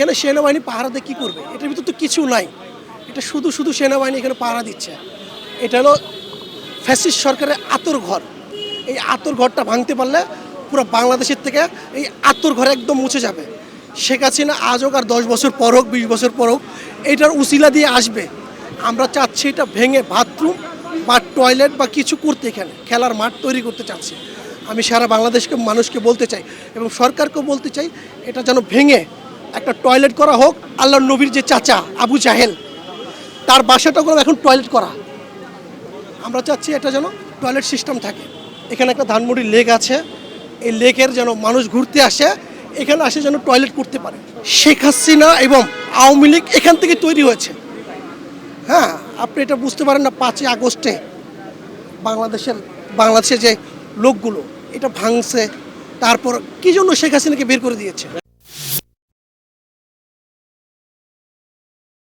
এখানে সেনাবাহিনী পাহারা দিয়ে কী করবে? এটার ভিতর তো কিছু নাই। এটা শুধু শুধু সেনাবাহিনী এখানে পাহারা দিচ্ছে। এটা হলো ফ্যাসিস্ট সরকারের আতর ঘর। এই আতর ঘরটা ভাঙতে পারলে পুরো বাংলাদেশের থেকে এই আতর ঘর একদম মুছে যাবে। শেখ হাসিনা আজ হোক আর দশ বছর পর হোক, বিশ বছর পর হোক, এটার উসিলা দিয়ে আসবে। আমরা চাচ্ছি এটা ভেঙে বাথরুম বা টয়লেট বা কিছু করতে এখানে, খেলার মাঠ তৈরি করতে চাচ্ছি। আমি সারা বাংলাদেশকে, মানুষকে বলতে চাই এবং সরকারকেও বলতে চাই, এটা যেন ভেঙে একটা টয়লেট করা হোক আল্লাহ নবীর যে চাচা আবু জাহেল, তার বাসাটা করে এখন টয়লেট করা। আমরা চাচ্ছি এটা যেন টয়লেট সিস্টেম থাকে। এখানে একটা ধানমুড়ি লেক আছে। এই লেকের যেন মানুষ ঘুরতে আসে, এখানে আসে যেন টয়লেট করতে পারে। শেখ হাসিনা এবং আওয়ামী লীগ এখান থেকে তৈরি হয়েছে। হ্যাঁ আপনি এটা বুঝতে পারেন না, পাঁচই আগস্টে বাংলাদেশের বাংলাদেশে যে লোকগুলো, এটা ভাঙছে, তারপর কি জন্য শেখ হাসিনাকে বের করে দিয়েছে?